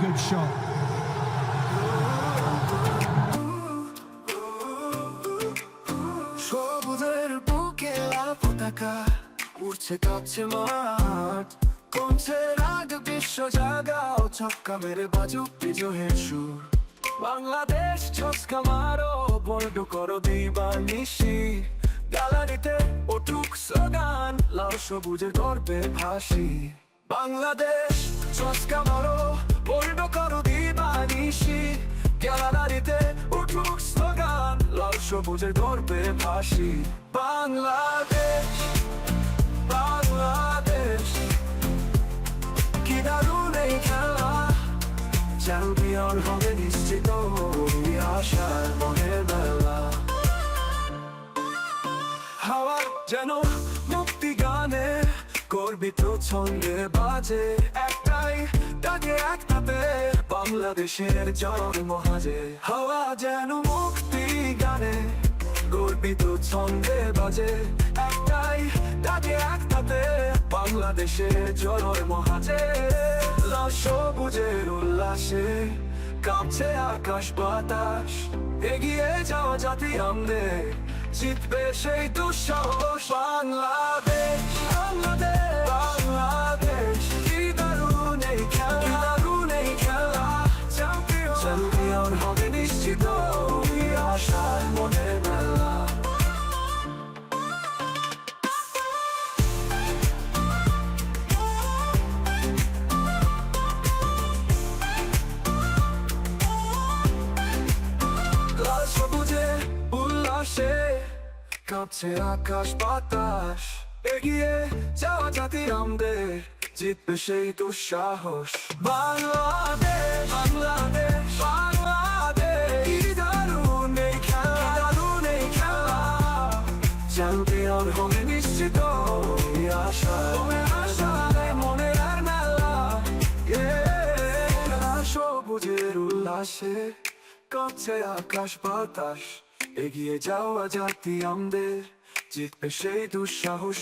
good shot. Bangladesh ছক্কা মারো board করো দিবানিশি গ্যালারিতে ওটুক স্লোগান, লাল সবুজের গর্বে ভাসি বাংলাদেশ ছক্কা মারো গ্যালারিতে উঠুক স্লোগান, লাল সবুজের গর্বে ভাসি। বাংলাদেশ বাংলাদেশ, কি দারুণ এই খেলা। চ্যাম্পিয়ন হবে নিশ্চিত আশার মনের বেলা হাওয়া যেন মুক্তি গানে গর্বিত ছন্দে বাজে একটাই ডাকে একটাতে বাংলাদেশের জন্ম হাজে হাওয়া যেন মুক্তি গানে গর্বিত ছন্দে বাজে একটাই ডাকে একটাতে বাংলাদেশের জন্ম হাজে লাল সবুজের উল্লাসে কাঁপছে আকাশ বাতাস, এগিয়ে যাওয়া জাতি আমাদের। জিতবে সেই দুঃসাহস বাংলাদেশ বাংলাদেশ বাংলাদেশ কি দারুণ এই খেলা দারুণ এই খেলা চ্যাম্পিয়ন চ্যাম্পিয়ন উল্লাসে কাঁপছে আকাশ, বাতাস। এগিয়ে যাওয়া জাতি আমাদের, জিতবে সেই দুঃসাহস। বাংলাদেশ বাংলাদেশ নিশ্চিত আশা আশা মনের আর সবুজের উল্লাসে, কাঁপছে আকাশ, বাতাস। এগিয়ে যাওয়া জাতি আমাদের জিতবে সেই দুঃসাহস